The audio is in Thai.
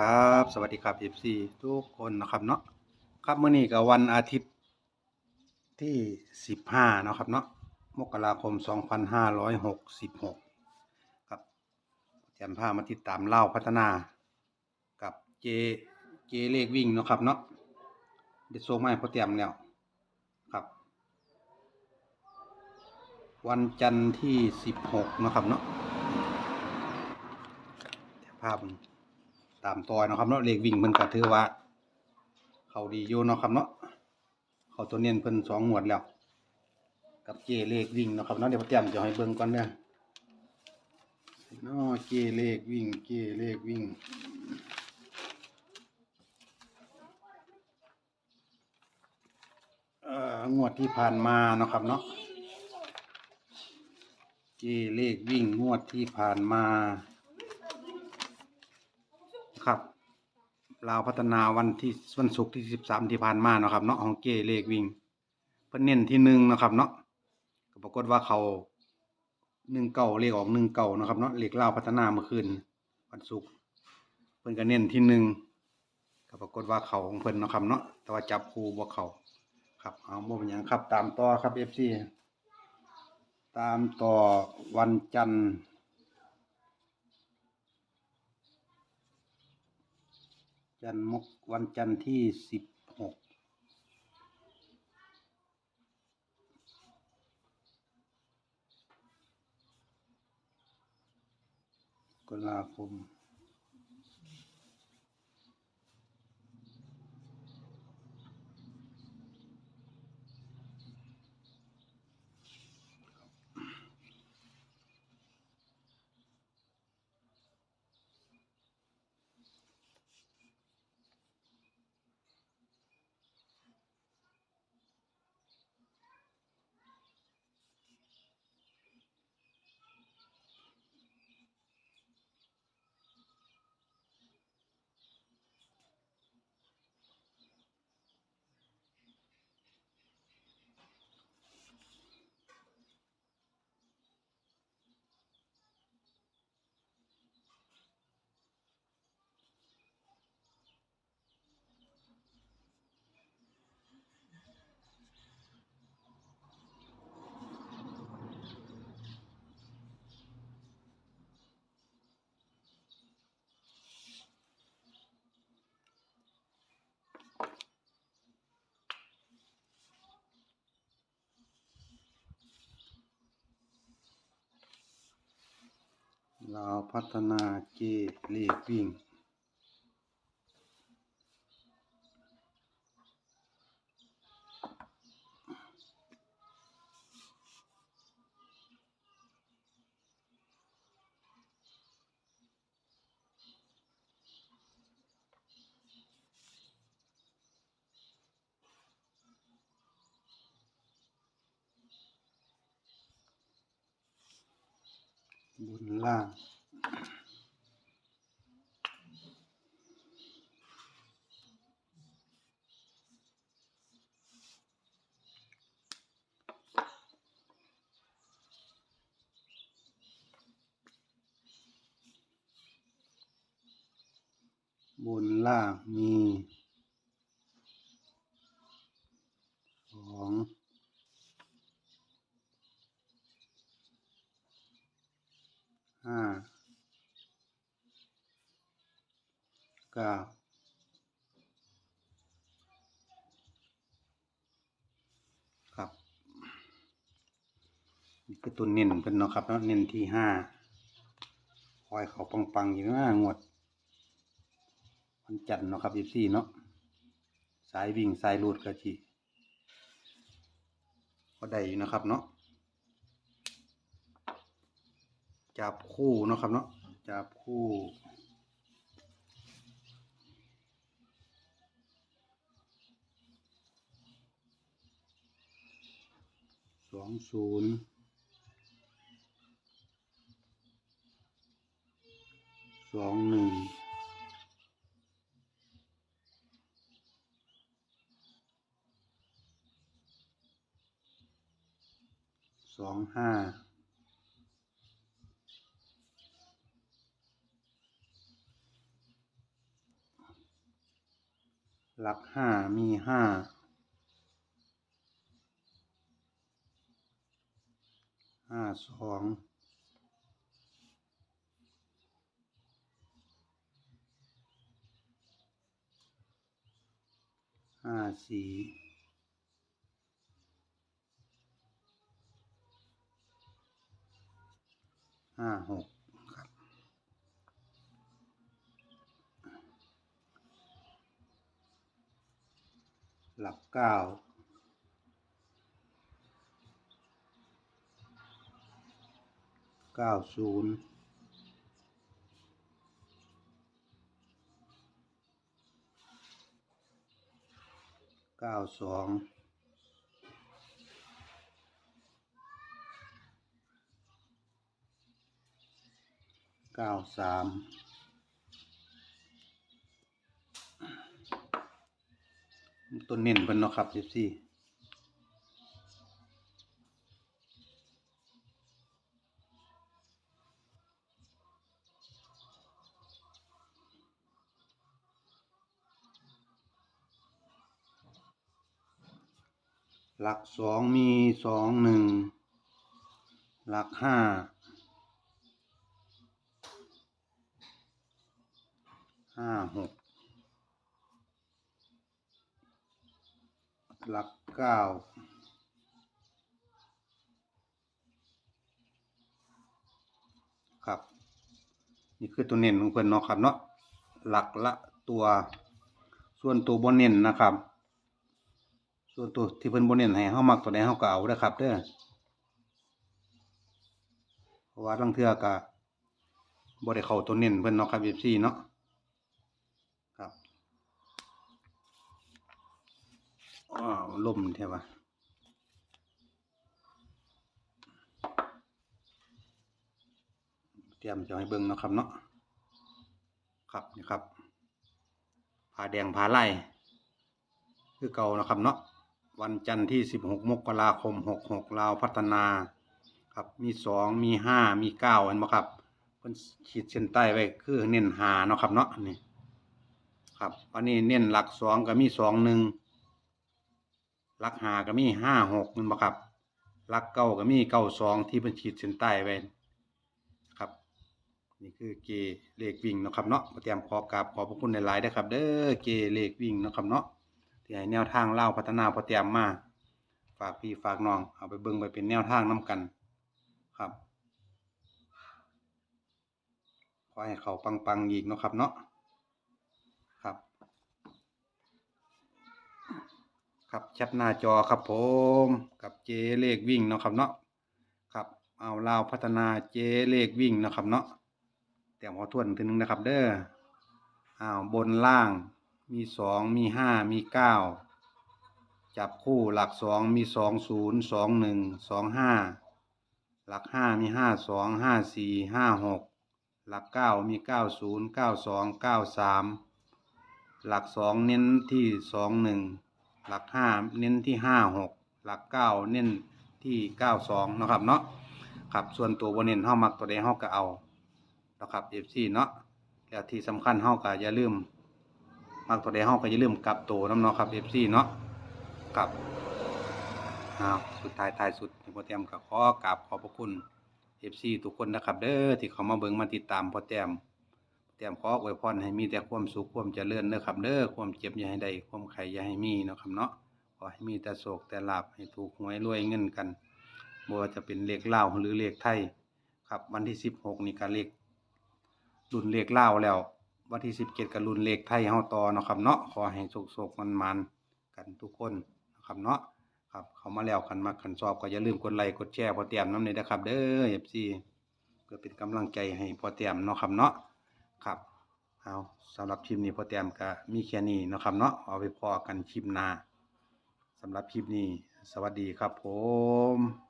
ครับสวัสดีครับ FC ทุกคนนะครับเนาะครับเมื้อนี้ก็วันอาทิตย์ที่15เนาะครับเนาะมกราคม2566ครับแจมพามาติดตามเล่าพัฒนากับเจเจเลขวิ่งนะครับเนาะได้ส่งมาให้พ่อเตรียมแล้วครับ วันจันทร์ที่16เนะครับเนาะภาพ ตามต่อเนาะครับเนาะเลขวิ่งเพิ่นก็ถือว่า เขาดีอยู่เนาะครับเนาะเขาตัวเน้นเพิ่นสองงวดแล้ว กับเจเลขวิ่งเนาะครับเนาะเดี๋ยวเตรียมจะให้เบิ่งก่อนเด้อเนาะเจเลขวิ่งเจเลขวิ่งเอ่องวดที่ผ่านมาเนาะครับเนาะเจเลขวิ่งงวดที่ผ่านมา ครับลาวพัฒนาวันที่วันศุกร์ที่สิบสามที่ผ่านมาเนาะครับเนาะของเกเลขวิ่งเพิ่นเน้นที่หนึ่งเนาะครับเนาะก็ปรากฏว่าเขาหนึ่งเก่าเลขออกหนึ่งเก่านะครับเนาะเลขลาวพัฒนาเมื่อคืนวันศุกร์เพิ่นก็เน้นที่หนึ่งก็ปรากฏว่าเขาของเพิ่นเนาะครับเนาะแต่ว่าจับคู่บ่เขาครับเอาบ่เป็นหยังครับ ตามต่อครับ FC ตามต่อวันจันทร์ จันทร์มกวันจันทร์ที่สิบหกกราคม ราพัฒนาเกลีกวิ่ง บนล่าง บนล่างมีสอง ห้าเก้าครับนี่คือตัวเน้นเป็นเนาะครับเนาะเน้นที่ห้าคอยเขาปังๆอยู่นะงวดวันจันทร์เนาะครับยี่สี่เนาะสายวิ่งสายรูดกะจีก็ได้อยู่นะครับเนาะ จับคู่เนาะครับเนาะจับคู่สองศูนย์สองหนึ่งสองห้า หลักห้ามีห้าห้าสองห้าสี่ห้าหก หลักเก้าเก้าศูนย์เก้าสองเก้าสาม ตัวเน้นเป็นเนาะครับสิบสี่หลักสองมีสองหนึ่งหลักห้าห้าหก หลักเก้าครับ นี่คือตัวเน้นของเพิ่อนเนาะครับเนาะหลักละตัว ส่วนตัวบนเน้นนะครับ ส่วนตัวที่เพิ่อนบ่เน้นให้เฮามักตัวใดเฮาก็เอาเด้ครับเด้อเพราะว่าลางเทือก็บ่ได้เข้าตัวเน้นเพิ่อนเนาะครับ FC เนาะครับ อ้าวลมแท้ว่าเตรียมจะให้เบิ่งนะครับเนาะครับนี่ครับผ้าแดงผ้าลายคือเก่านะครับเนาะวันจันทร์ที่ 16 มกราคม 66ลาวพัฒนาครับมี 2 มี 5 มี 9เห็นบ่ครับเพิ่นขีดเส้นใต้ไว้คือเน้น5เนาะครับเนาะนี่ครับวันนี้เน้นหลัก 2 ก็มี 2 1ห ลัก5ก็มี5 6แม่นบ่ครับลักเก้าก็มีเก้าสองที่เพิ่นขีดเส้นใต้ไว้ครับ นี่คือเกเลขวิ่งนะครับเนาะเตรียมขอกราบขอบพระคุณหลายๆเด้ครับ เด้อเกเลขวิ่งนะครับเนาะที่ให้แนวทางเล่าพัฒนาพอเตรียมมาฝากพี่ฝากน้องเอาไปเบิ่งไปเป็นแนวทางน้กันครับขอให้เขาปังๆอีกนะครับเนาะ ครับ ครับแคปหน้าจอครับผมกับเจเลขวิ่งเนาะครับเนาะครับเอาลาวพัฒนาเจเลขวิ่งเนาะครับเนาะเตรียมขอทวนทีนึงนะครับ เด้ออ้าวบนล่างมีสองมีห้ามีเก้าจับคู่หลักสองมีสองศูนย์สองหนึ่งสองห้าหลักห้ามีห้าสองห้าสี่ห้าหกหลักเก้ามีเก้าศูนย์เก้าสองเก้าสามหลักสองเน้นที่สองหนึ่ง หลักห้าเน้นที่ห้าหกหลักเก้าเน้นที่เก้าสองนะครับเนาะครับส่วนตัวบนเน้นเฮามักตัวใดเฮาก็เอานะครับเอฟซีเนาะแล้วที่สำคัญเฮาก็อย่าลืมมักตัวใดเฮาก็อย่าลืมกลับตัวน้ำเนาะครับ FC เนาะครับอ้าวสุดท้ายท้ายสุดที่พ่อแต้มก็ขอกราบขอบพระคุณ FC ทุกคนนะครับเด้อที่เขามาเบิ่งมาติดตามพ่อแต้ม พ่อแต้มขออวยพรให้มีแต่ความสุขความเจริญเด้อครับเด้อความเจ็บอย่าให้ได้ความไข้อย่าให้มีเนาะครับเนาะขอให้มีแต่โศกแต่ลาภให้ถูกหวยรวยเงินกันบ่ว่าจะเป็นเลขเลาวหรือเลขไทยครับ วันที่16นี่ก็เลขรุ่นเลขเลาวแล้ว วันที่สิบเจ็ดกับรุ่นเลขไทยเฮาต่อเนาะครับเนาะขอให้โชคๆมันๆกันทุกคนนะครับเนาะครับเขามาแล้วคันมาคันชอบก็อย่าลืมกดไลค์กดแชร์พอเตรียมน้ำเลยนะครับ เด้อ FC เพื่อเป็นกำลังใจให้พอเตรียมเนาะครับเนาะ ครับเอาสำหรับคลิปนี้พอเตรียมก็มีแค่นี้นะครับเนาะเอาไปพอกันคลิปหน้าสำหรับคลิปนี้ สวัสดีครับผม